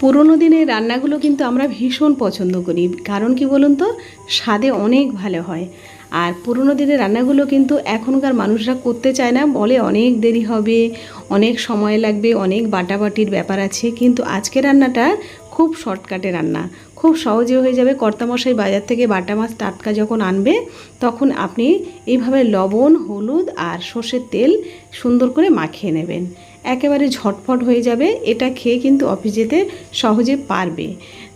পুরোনো দিনের রান্নাগুলো কিন্তু আমরা ভীষণ পছন্দ করি। কারণ কি বলুন তো? স্বাদে অনেক ভালো হয়। আর পুরোনো দিনের রান্নাগুলো কিন্তু এখনকার মানুষরা করতে চায় না, বলে অনেক দেরি হবে, অনেক সময় লাগবে, অনেক বাটাবাটির ব্যাপার আছে। কিন্তু আজকের রান্নাটা খুব শর্টকাটে রান্না। খুব সহজে হয়ে যাবে। কর্তামশাই বাজার থেকে বাটা মাছ টাটকা যখন আনবে, তখন আপনি এইভাবে লবণ, হলুদ আর সর্ষের তেল সুন্দর করে মাখিয়ে নেবেন। একেবারে ঝটফট হয়ে যাবে, এটা খেয়ে কিন্তু অফিস যেতে সহজে পারবে।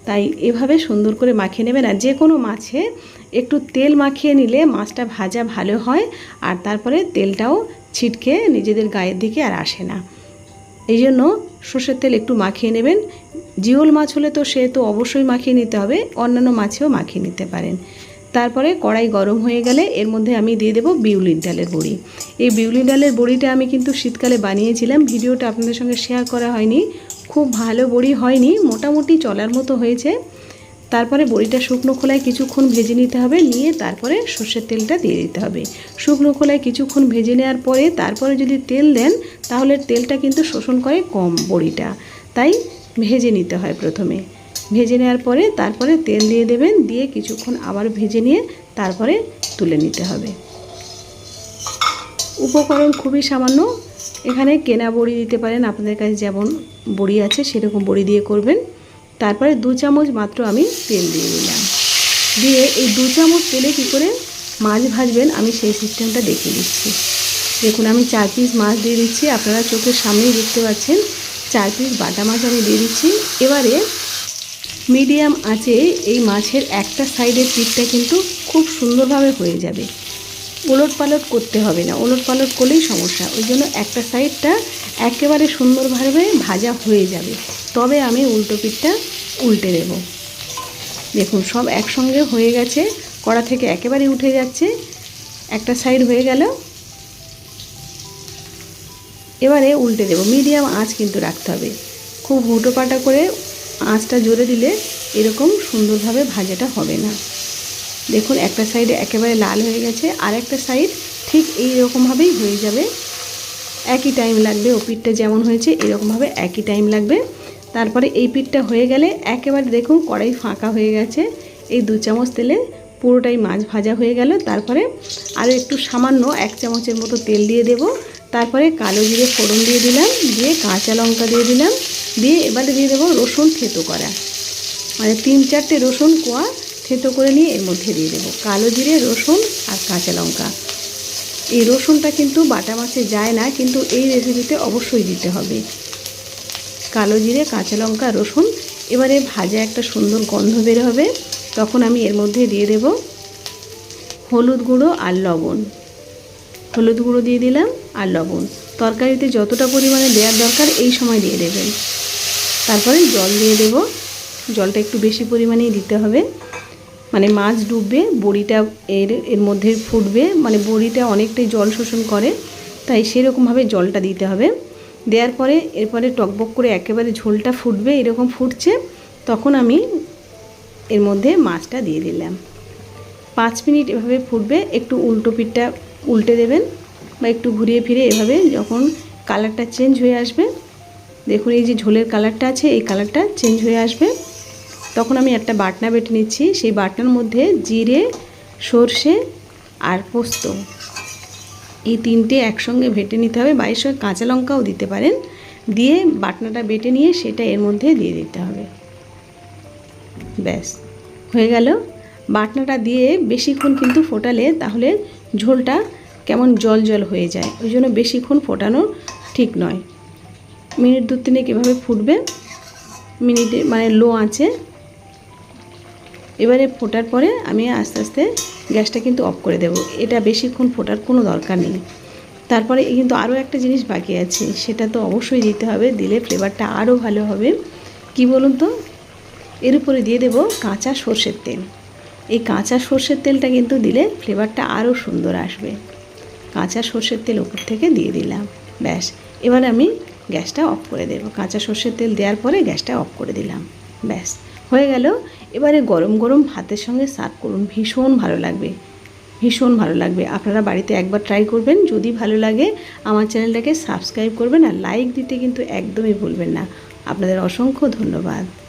তাই এভাবে সুন্দর করে মাখিয়ে নেবেন আর যে কোনো মাছে একটু তেল মাখিয়ে নিলে মাছটা ভাজা ভালো হয় আর তারপরে তেলটাও ছিটকে নিজেদের গায়ের দিকে আর আসে না। এই জন্য সর্ষের তেল একটু মাখিয়ে নেবেন। জিওল মাছ হলে তো সে তো অবশ্যই মাখিয়ে নিতে হবে, অন্যান্য মাছেও মাখিয়ে নিতে পারেন। তারপরে কড়াই গরম হয়ে গেলে এর মধ্যে আমি দিয়ে দেবো বিউলির ডালের বড়ি। এই বিউলির ডালের বড়িটা আমি কিন্তু শীতকালে বানিয়েছিলাম। ভিডিওটা আপনাদের সঙ্গে শেয়ার করা হয়নি। খুব ভালো বড়ি হয়নি, মোটামুটি চলার মতো হয়েছে। তারপরে বড়িটা শুকনো খোলায় কিছুক্ষণ ভেজে নিতে হবে। নিয়ে তারপরে সর্ষের তেলটা দিয়ে দিতে হবে। শুকনো খোলায় কিছুক্ষণ ভেজে নেওয়ার পরে তারপরে যদি তেল দেন, তাহলে তেলটা কিন্তু শোষণ করে কম বড়িটা। তাই ভেজে নিতে হয় প্রথমে। ভেজে নেওয়ার পরে তারপরে তেল দিয়ে দেবেন, দিয়ে কিছুক্ষণ আবার ভেজে নিয়ে তারপরে তুলে নিতে হবে। উপকরণ খুবই সামান্য। এখানে কেনা বড়ি দিতে পারেন, আপনাদের কাছে যেমন বড়ি আছে সেরকম বড়ি দিয়ে করবেন। তারপরে দু চামচ মাত্র আমি তেল দিয়ে দিলাম। দিয়ে এই দু চামচ তেলে কী করে মাছ ভাজবেন, আমি সেই সিস্টেমটা দেখিয়ে দিচ্ছি। দেখুন, আমি চার পিস মাছ দিয়ে দিচ্ছি, আপনারা চোখের সামনেই দেখতে পাচ্ছেন। চার পিস বাটা মাছ আমি দিয়ে দিচ্ছি। এবারে মিডিয়াম আঁচে এই মাছের একটা সাইডের পিঠটা কিন্তু খুব সুন্দরভাবে হয়ে যাবে। ওলট পালট করতে হবে না ওলট পালট করলেই সমস্যা। ওই জন্য একটা সাইডটা একেবারে সুন্দরভাবে ভাজা হয়ে যাবে। তবে আমি উল্টো পিঠটা উল্টে দেব। দেখুন, সব একসঙ্গে হয়ে গেছে, কড়া থেকে একেবারে উঠে যাচ্ছে। একটা সাইড হয়ে গেল। এবারে উল্টে দেব। মিডিয়াম আঁচ কিন্তু রাখতে হবে। খুব হুটো পাটা করে আঁচটা জোরে দিলে এরকম সুন্দরভাবে ভাজাটা হবে না। দেখুন, একটা সাইডে একেবারে লাল হয়ে গেছে আর একটা সাইড ঠিক এই রকমভাবেই হয়ে যাবে। একই টাইম লাগবে, ও পিঠটা যেমন হয়েছে এরকমভাবে একই টাইম লাগবে। তারপরে এই পিঠটা হয়ে গেলে একেবারে দেখুন কড়াই ফাঁকা হয়ে গেছে। এই দু চামচ তেলে পুরোটাই মাছ ভাজা হয়ে গেল। তারপরে আরও একটু সামান্য এক চামচের মতো তেল দিয়ে দেব। তারপরে কালো জিরে ফোড়ন দিয়ে দিলাম, দিয়ে কাঁচা লঙ্কা দিয়ে দিলাম। দিয়ে এবারে দিয়ে দেবো রসুন থেতো করা। মানে তিন চারটে রসুন কোয়া থেতো করে নিয়ে এর মধ্যে দিয়ে দেবো। কালো জিরে, রসুন আর কাঁচা লঙ্কা। এই রসুনটা কিন্তু বাটা মাছে যায় না, কিন্তু এই রেসিপিতে অবশ্যই দিতে হবে। কালো জিরে, কাঁচা লঙ্কা, রসুন, এবারে ভাজা একটা সুন্দর গন্ধ বের হবে। তখন আমি এর মধ্যে দিয়ে দেব হলুদ গুঁড়ো আর লবণ। হলুদ গুঁড়ো দিয়ে দিলাম আর লবণ। তরকারিতে যতটা পরিমাণে দেওয়ার দরকার, এই সময় দিয়ে দেবেন। তারপরে জল দিয়ে দেব। জলটা একটু বেশি পরিমাণেই দিতে হবে। মানে মাছ ডুববে, বড়িটা এর এর মধ্যে ফুটবে মানে বড়িটা অনেকটাই জল শোষণ করে, তাই সেরকমভাবে জলটা দিতে হবে। দেওয়ার পরে এরপরে টকবক করে একেবারে ঝোলটা ফুটবে, এরকম ফুটছে, তখন আমি এর মধ্যে মাছটা দিয়ে দিলাম। পাঁচ মিনিট এভাবে ফুটবে, একটু উল্টো পিঠটা উল্টে দেবেন বা একটু ঘুরিয়ে ফিরে এভাবে যখন কালারটা চেঞ্জ হয়ে আসবে দেখুন, এই যে ঝোলের কালারটা আছে, এই কালারটা চেঞ্জ হয়ে আসবে। তখন আমি একটা বাটনা বেটে নিচ্ছি। সেই বাটনার মধ্যে জিরে, সর্ষে আর পোস্ত। এই তিনটে একসঙ্গে ভেটে নিতে হবে। বাইরের সঙ্গে কাঁচা লঙ্কাও দিতে পারেন। দিয়ে বাটনাটা বেটে নিয়ে সেটা এর মধ্যে দিয়ে দিতে হবে। ব্যাস, হয়ে গেল। বাটনাটা দিয়ে বেশিক্ষণ কিন্তু ফোটালে তাহলে ঝোলটা কেমন জল জল হয়ে যায়। ওই জন্য বেশিক্ষণ ফোটানো ঠিক নয়। মিনিট দু তিনে কীভাবে ফুটবে। মিনিটে মানে লো আছে। এবারে ফোটার পরে আমি আস্তে আস্তে গ্যাসটা কিন্তু অফ করে দেব। এটা বেশিক্ষণ ফোটার কোনো দরকার নেই। তারপরে কিন্তু আরও একটা জিনিস বাকি আছে, সেটা তো অবশ্যই দিতে হবে। দিলে ফ্লেভারটা আরও ভালো হবে। কি বলুন তো? এর উপরে দিয়ে দেব কাঁচা সর্ষের তেল। এই কাঁচা সর্ষের তেলটা কিন্তু দিলে ফ্লেভারটা আরও সুন্দর আসবে। কাঁচা সর্ষের তেল উপর থেকে দিয়ে দিলাম। ব্যাস। এবার আমি গ্যাসটা অফ করে দেবো। কাঁচা সর্ষের তেল দেওয়ার পরে গ্যাসটা অফ করে দিলাম। ব্যাস, হয়ে গেল। এবারে গরম গরম ভাতের সঙ্গে সার্ভ করুন। ভীষণ ভালো লাগবে। ভীষণ ভালো লাগবে। আপনারা বাড়িতে একবার ট্রাই করবেন। যদি ভালো লাগে, আমার চ্যানেলটাকে সাবস্ক্রাইব করবেন আর লাইক দিতে কিন্তু একদমই ভুলবেন না। আপনাদের অসংখ্য ধন্যবাদ।